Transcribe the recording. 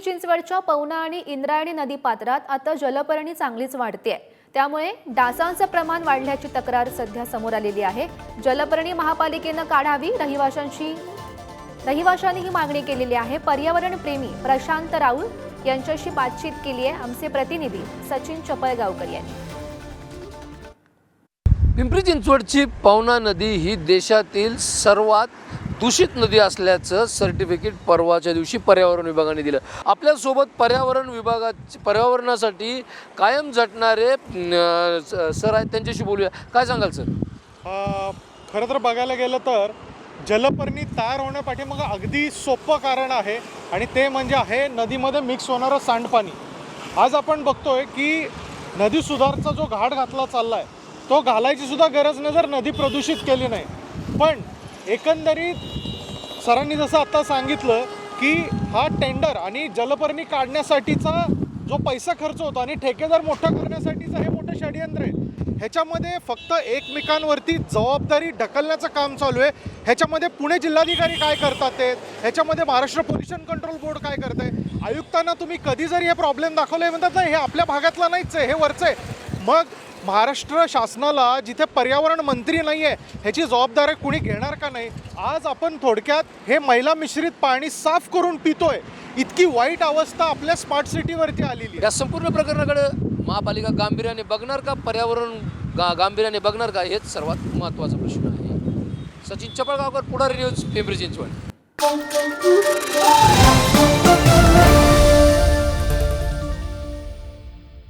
पिंपरी चिंचवडच्या पवना आणि इंद्रायणी नदी पात्रात आता जलपर्णी चांगलीच वाढते त्यामुळे डासांचं प्रमाण वाढल्याची तक्रार सध्या समोर आलेली आहे. जलपर्णी महापालिकेनं काढावी रहिवाशांची रहिवाशांनी ही मागणी केलेली आहे. पर्यावरण प्रेमी प्रशांत राऊळ यांच्याशी बातचीत केली आहे आमचे प्रतिनिधी सचिन चपळगावकर यांनी. पिंपरी चिंचवडची पवना नदी ही देशातील सर्वात दूषित नदी असल्याचं सर्टिफिकेट परवाच्या दिवशी पर्यावरण विभागाने दिलं. आपल्यासोबत पर्यावरण विभागाचे पर्यावरणासाठी कायम झटणारे स- सर आहेत त्यांच्याशी बोलूया. काय सांगाल सर? खरं तर बघायला गेलं तर जलपर्णी तयार होण्यापाठीमागं अगदी सोपं कारण आहे आणि ते म्हणजे आहे नदीमध्ये मिक्स होणारं सांडपाणी. आज आपण बघतोय की नदी सुधारचा जो घाट घातला चालला आहे तो घालायची सुद्धा गरज नाही जर नदी प्रदूषित केली नाही. पण एकंदरीत सरांनी जसं आता सांगितलं की हा टेंडर आणि जलपर्णी काढण्यासाठीचा जो पैसा खर्च होतो आणि ठेकेदार मोठा करण्यासाठीचं हे मोठं षडयंत्र आहे ह्याच्यामध्ये फक्त एकमेकांवरती जबाबदारी ढकलण्याचं काम चालू आहे. ह्याच्यामध्ये पुणे जिल्हाधिकारी काय करतात ते? ह्याच्यामध्ये महाराष्ट्र पोल्युशन कंट्रोल बोर्ड काय करत आहे आयुक्तांना तुम्ही कधी जरी हे प्रॉब्लेम दाखवले म्हणतात नाही हे आपल्या भागातला नाहीच आहे हे वरचं आहे. मग महाराष्ट्र शासनाला जिथे पर्यावरण मंत्री नाही आहे ह्याची जबाबदारी कुणी घेणार का नाही? आज आपण थोडक्यात हे मैला मिश्रित पाणी साफ करून पितोय. इतकी वाईट अवस्था आपल्या स्मार्ट सिटीवरती आलेली या संपूर्ण प्रकरणाकडे महापालिका गांभीर्याने बघणार का? पर्यावरण गा गांभीर्याने बघणार का? हेच सर्वात महत्त्वाचा प्रश्न आहे. सचिन चपळगावकर पुढारी न्यूज पिंपरी चिंचवड.